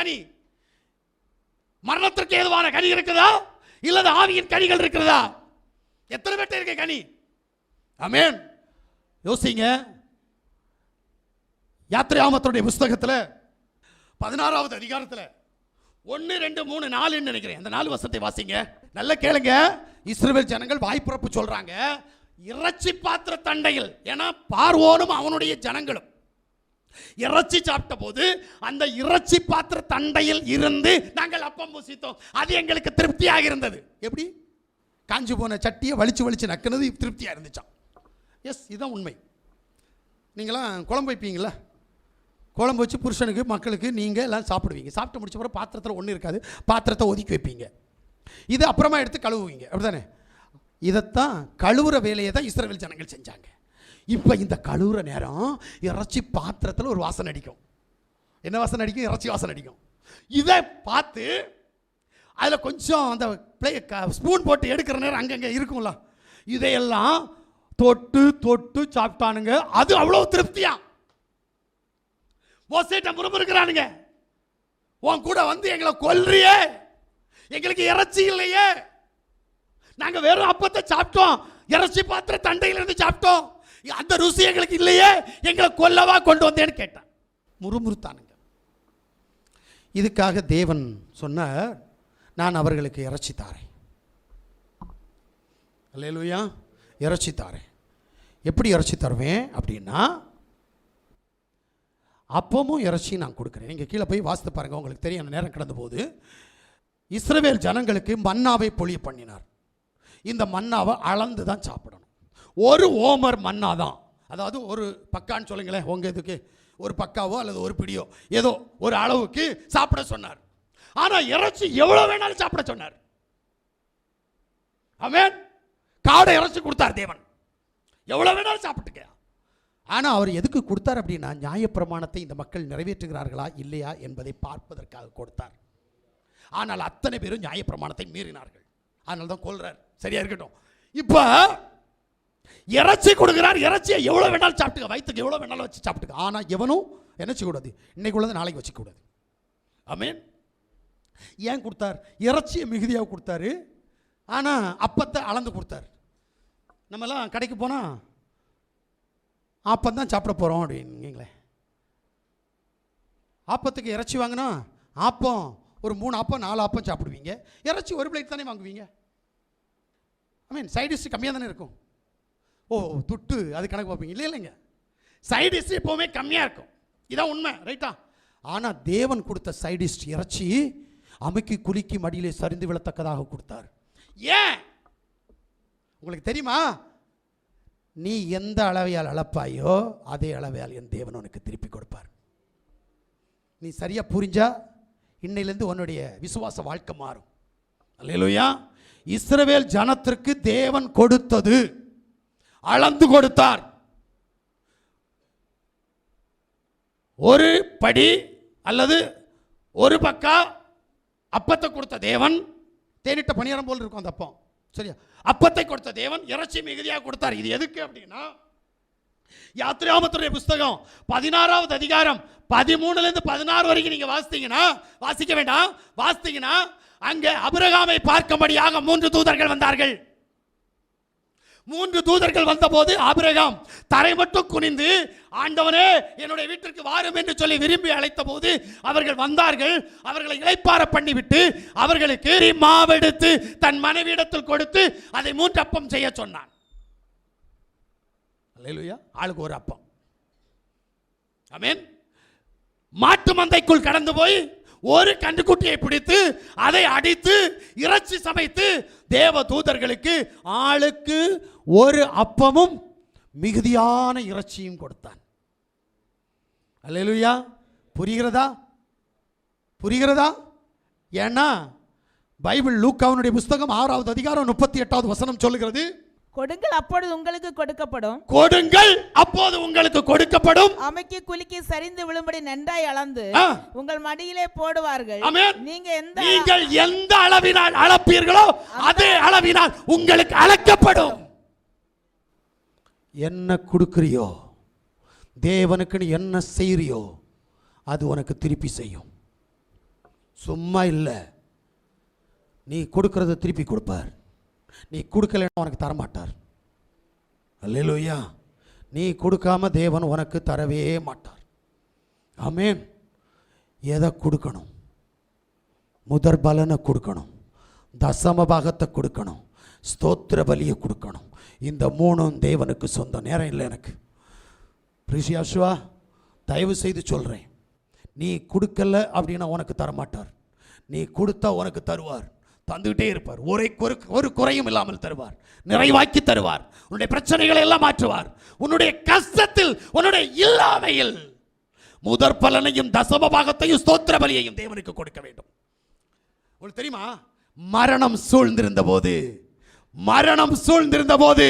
கனி. மரணத்திற்கு ஏதுவான கனி இருக்குதா? இல்லது ஆவியின் கனிகள் இருக்கிறதா எத்தனை பேர்ட்ட இருக்க கனி? அமேன் யோசிங்க. யாத்திரையாமத்துடைய புஸ்தகத்தில் பதினாறாவது அதிகாரத்தில் ஒன்று ரெண்டு மூணு நாலுன்னு நினைக்கிறேன். அந்த நாலு வருஷத்தை வாசிங்க. நல்ல கேளுங்க. இஸ்ரேல் ஜனங்கள் வாய்ப்புறப்பு சொல்கிறாங்க இறைச்சி பாத்திர தண்டையில். ஏன்னா பார்வோனும் அவனுடைய ஜனங்களும். இறைச்சி சாப்பிட்ட போது அந்த இறைச்சி பாத்திர தண்டையில் இருந்து நாங்கள் அப்பம் பூசித்தோம். அது எங்களுக்கு திருப்தியாக இருந்தது. எப்படி? காஞ்சி போன சட்டியை வலிச்சு வலிச்சு நக்குனது திருப்தியாக இருந்துச்சான் எஸ் இதுதான் உண்மை. நீங்களாம் குழம்பு வைப்பீங்களா? குழம்பு வச்சு புருஷனுக்கு மக்களுக்கு நீங்கள் எல்லாம் சாப்பிடுவீங்க. சாப்பிட்டு முடிச்ச பிறகு பாத்திரத்தில் ஒன்றும் இருக்காது. பாத்திரத்தை ஒதுக்கி வைப்பீங்க. இது அப்புறமா எடுத்து கழுவுவீங்க. அப்படி தானே இதைத்தான் கழுவுற வேலையை தான் இஸ்ரேல் ஜனங்கள் செஞ்சாங்க. இப்போ இந்த கழுவுற நேரம் இறைச்சி பாத்திரத்தில் ஒரு வாசனை அடிக்கும். என்ன வாசனை அடிக்கும்? இறைச்சி வாசனை அடிக்கும். இதை பார்த்து அதில் கொஞ்சம் அந்த பிளே ஸ்பூன் போட்டு எடுக்கிற நேரம் அங்கங்கே இருக்கும்ல. இதையெல்லாம் தொட்டு தொட்டு சாப்பிட்டானுங்க. அது அவ்வளோ திருப்தியா? மோசேட்ட முறுமுறுக்கிறானுங்க. உன் கூட வந்து எங்களை கொல்றியே. எங்களுக்கு இறைச்சி இல்லையே. நாங்கள் வெறும் அப்பத்தை சாப்பிட்டோம். இறைச்சி பாத்திர தண்டையிலிருந்து சாப்பிட்டோம். அந்த ருசி எங்களுக்கு இல்லையே எங்களை கொல்லவா கொண்டு வந்தேன்னு கேட்டான். முறுமுறுத்தானுங்க. இதுக்காக தேவன் சொன்னார் நான் அவர்களுக்கு இறைச்சி தாரேன். இல்லையா இறைச்சி தாரேன். எப்படி இறைச்சி தருவேன் அப்படின்னா அப்பமும் இறைச்சி நான் கொடுக்குறேன். நீங்கள் கீழே போய் வாசித்து பாருங்கள் உங்களுக்கு தெரியும் அந்த நேரம் கிடந்த போது இஸ்ரவேல் ஜனங்களுக்கு மன்னாவை பொழிய பண்ணினார். இந்த மன்னாவை அளந்து தான் சாப்பிடணும். ஒரு ஓமர் மன்னா தான் அதாவது ஒரு பக்கான்னு சொல்லுங்களேன் உங்கள் இதுக்கு. ஒரு பக்காவோ அல்லது ஒரு பிடியோ. ஏதோ ஒரு அளவுக்கு சாப்பிட சொன்னார். ஆனால் இறைச்சி எவ்வளோ வேணாலும் சாப்பிட சொன்னார். அவன் காடை இறைச்சி கொடுத்தார் தேவன். எவ்வளோ வேணாலும் சாப்பிட்டுக்க. ஆனால் அவர் எதுக்கு கொடுத்தார் அப்படின்னா நியாயப்பிரமாணத்தை இந்த மக்கள் நிறைவேற்றுகிறார்களா இல்லையா என்பதை பார்ப்பதற்காக கொடுத்தார். ஆனால் அத்தனை பேரும் நியாயப்பிரமாணத்தை மீறினார்கள். அதனால தான் கொல்றார். சரியா இருக்கட்டும். இப்போ இறைச்சி கொடுக்குறார் இறைச்சியை எவ்வளோ வேணாலும் சாப்பிட்டுக்க வயிற்றுக்கு எவ்வளோ வேணாலும் வச்சு சாப்பிட்டுக்க. ஆனால் எவனும் என்ன செய்யக்கூடாது? இன்னைக்கு உள்ளது நாளைக்கு வச்சுக்கூடாது ஆமென். ஏன் கொடுத்தார்? இறைச்சியை மிகுதியாக கொடுத்தாரு. ஆனால் அப்பத்தை அளந்து கொடுத்தார். நம்மலாம் கடைக்கு போனால் ஆப்பம் தான் சாப்பிட போகிறோம் அப்படிங்களேன் ஆப்பத்துக்கு இறைச்சி வாங்கினா ஆப்பம் ஒரு மூணு ஆப்பம் நாலு ஆப்பம் சாப்பிடுவீங்க. இறைச்சி ஒரு பிளேட் தானே வாங்குவீங்க? ஐ மீன் சைடிஷ் கம்மியாக தானே இருக்கும். ஓ துட்டு அது கணக்கு பார்ப்பீங்க. இல்லை இல்லைங்க. சைடிஷ் எப்போவுமே கம்மியாக இருக்கும். இதான் உண்மை ரைட்டா ஆனால் தேவன் கொடுத்த சைடிஷ் இறைச்சி அமுக்கி குலுக்கி மடியிலே சரிந்து விழத்தக்கதாக கொடுத்தார். ஏன்? உங்களுக்கு தெரியுமா? நீ எந்த அளவையால் அளப்பாயோ அதே அளவையால் என் தேவன் உனக்கு திருப்பி கொடுப்பார். நீ சரியாக புரிஞ்சா இன்னையிலேருந்து உன்னுடைய விசுவாச வாழ்க்கை மாறும். அல்லேலூயா. இஸ்ரவேல் ஜனத்திற்கு தேவன் கொடுத்தது. அளந்து கொடுத்தார். ஒரு படி அல்லது ஒரு பக்கா அப்பத்தை கொடுத்த தேவன் தேனிட்ட பணியாரம் போல் இருக்கும் அந்த அப்பம். சரியா? அப்பத்தை கொடுத்த தேவன் இறைச்சி மிகுதியாக கொடுத்தார். இது எதுக்கு அப்படின்னா யாத்திராமத்துடைய புஸ்தகம் பதினாறாவது அதிகாரம் பதிமூணுலேருந்து பதினாறு வரைக்கும் நீங்கள் வாசித்தீங்கன்னா வாசிக்க வேண்டாம் வாசித்தீங்கன்னா அங்கே அபிரகாமை பார்க்கும்படியாக மூன்று தூதர்கள் வந்தார்கள். மூன்று தூதர்கள் வந்தபோது ஆபிரகாம் தரை மட்டும் குனிந்து ஆண்டவனே என்னுடைய வீட்டிற்கு வாரும் என்று சொல்லி விரும்பி அழைத்த போது அவர்கள் வந்தார்கள். அவர்களை இழைப்பார பண்ணிவிட்டு அவர்களுக்கு மாவெடுத்து தன் மனைவியிடத்தில் கொடுத்து அதை மூன்று அப்பம் செய்ய சொன்னான். ஆளுக்கு ஒரு அப்பம். ஆமென். மாட்டு மந்தைக்குள் கடந்து போய் ஒரு கண்டுக்குட்டியை பிடித்து அதை அடித்து இறைச்சி சமைத்து தேவ தூதர்களுக்கு ஆளுக்கு ஒரு அப்பமும் மிகுதியான இறைச்சியும் கொடுத்தான். அல்லேலூயா. புரிகிறதா? புரிகிறதா? ஏன்னா பைபிள் லூக்காவுனுடைய புஸ்தகம் ஆறாவது அதிகாரம் முப்பத்தி எட்டாவது வசனம் சொல்லுகிறது கொடுங்கள் அப்பொழுது உங்களுக்கு கொடுக்கப்படும். கொடுங்கள் அப்போது உங்களுக்கு கொடுக்கப்படும். அமைக்கி குலுக்கி சரிந்து விழும்படி நன்றாய் அளந்து. உங்கள் மடியிலே போடுவார்கள். நீங்க எந்த நீங்கள் எந்த அளவினால் அளப்பீர்களோ அதே அளவினால் உங்களுக்கு அளக்கப்படும். என்ன கொடுக்குறியோ தேவனுக்கு நீ என்ன செய்கிறியோ அது உனக்கு திருப்பி செய்யும். சும்மா இல்லை. நீ கொடுக்கறத திருப்பி கொடுப்பார். நீ கொடுக்கலைன்னா உனக்கு தரமாட்டார். அல்லையா நீ கொடுக்காம தேவன் உனக்கு தரவே மாட்டார். ஆமேன். எதை கொடுக்கணும்? முதற் பலனை கொடுக்கணும். தசம பாகத்தை கொடுக்கணும். ஸ்தோத்திர பலியை கொடுக்கணும். இந்த மூணும் தேவனுக்கு சொந்த நேரம் இல்லை எனக்கு. பிரிஷியாஷுவா தயவு செய்து சொல்கிறேன் நீ கொடுக்கல அப்படின்னா உனக்கு தரமாட்டார். நீ கொடுத்தா உனக்கு தருவார். தந்துகிட்டே இருப்பார். ஒரே ஒரு ஒரு குறையும் இல்லாமல் தருவார். நிறைவாக்கி தருவார். உன்னுடைய பிரச்சனைகளை எல்லாம் மாற்றுவார். உன்னுடைய கஷ்டத்தில் உன்னுடைய இல்லாமையில் முதற் பலனையும் தசம பாகத்தையும் ஸ்தோத்திர பலியையும் தேவனுக்கு கொடுக்க வேண்டும். உங்களுக்கு தெரியுமா? மரணம் சூழ்ந்திருந்த போது மரணம் சூழ்ந்திருந்த போது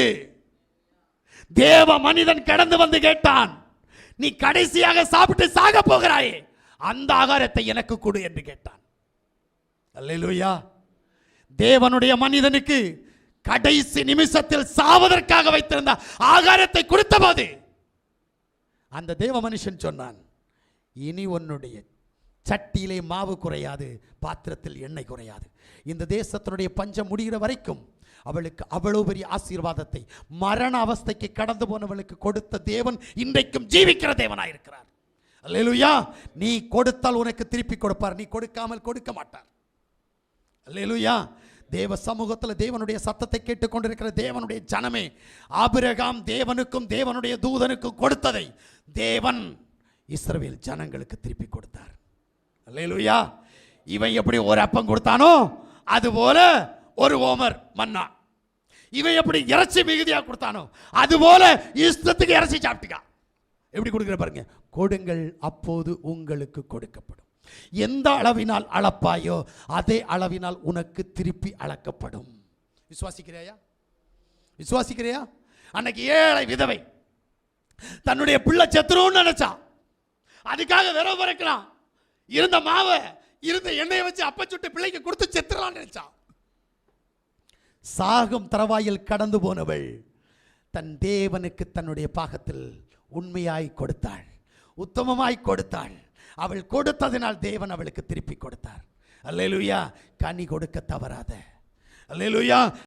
தேவ மனிதன் கடந்து வந்து கேட்டான் நீ கடைசியாக சாப்பிட்டு சாக போகிறாயே அந்த ஆகாரத்தை எனக்கு கொடு என்று கேட்டான். அல்லேலூயா. தேவனுடைய மனிதனுக்கு கடைசி நிமிஷத்தில் சாவதற்காக வைத்திருந்த ஆகாரத்தை கொடுத்த போது அந்த தேவ மனுஷன் சொன்னான் இனி உன்னுடைய சட்டியிலே மாவு குறையாது பாத்திரத்தில் எண்ணெய் குறையாது. இந்த தேசத்தினுடைய பஞ்சம் முடிகிற வரைக்கும் அவளுக்கு அவ்வளவு பெரிய ஆசீர்வாதத்தை மரண அவஸ்தைக்கு கடந்து போனவளுக்கு கொடுத்த தேவன் இன்றைக்கும் ஜீவிக்கிற தேவனாயிருக்கிறார். அல்லேலுயா நீ கொடுத்தால் உனக்கு திருப்பி கொடுப்பார் நீ கொடுக்காமல் கொடுக்க மாட்டார். அல்லேலுயா தேவ சமூகத்தில் தேவனுடைய சத்தத்தை கேட்டுக்கொண்டிருக்கிற தேவனுடைய ஜனமே ஆபிரகாம் தேவனுக்கும் தேவனுடைய தூதனுக்கும் கொடுத்ததை தேவன் இஸ்ரவேல் ஜனங்களுக்கு திருப்பி கொடுத்தார். அல்லேலுயா இவன் எப்படி ஒரு அப்பம் கொடுத்தானோ அதுபோல ஒரு ஓமர் மன்னா. இவன் எப்படி இறைச்சி மிகுதியாக கொடுத்தானோ அதுபோல இஷ்டத்துக்கு இறைச்சி சாப்பிட்டுக்கா. எப்படி கொடுக்குற பாருங்க கொடுங்கள் அப்போது உங்களுக்கு கொடுக்கப்படும். எந்த அளவினால் அளப்பாயோ அதே அளவினால் உனக்கு திருப்பி அளக்கப்படும். விசுவாசிக்கிறியா? விசுவாசிக்கிறியா? அன்னைக்கு ஏழை விதவை தன்னுடைய பிள்ளை செத்துரும்னு நினைச்சா அதுக்காக விரவு பறக்கலாம் இருந்த மாவை இருந்த எண்ணெயை வச்சு அப்ப சுட்டு பிள்ளைக்கு கொடுத்து செத்துடலாம்னு நினைச்சான் சாகும் தரவாயில் கடந்து போனவள் தன் தேவனுக்கு தன்னுடைய பாகத்தில் உண்மையாய் கொடுத்தாள் உத்தமமாய் கொடுத்தாள். அவள் கொடுத்ததினால் தேவன் அவளுக்கு திருப்பி கொடுத்தார். அல்லேலுயா கனி கொடுக்க தவறாத. அல்லேலுயா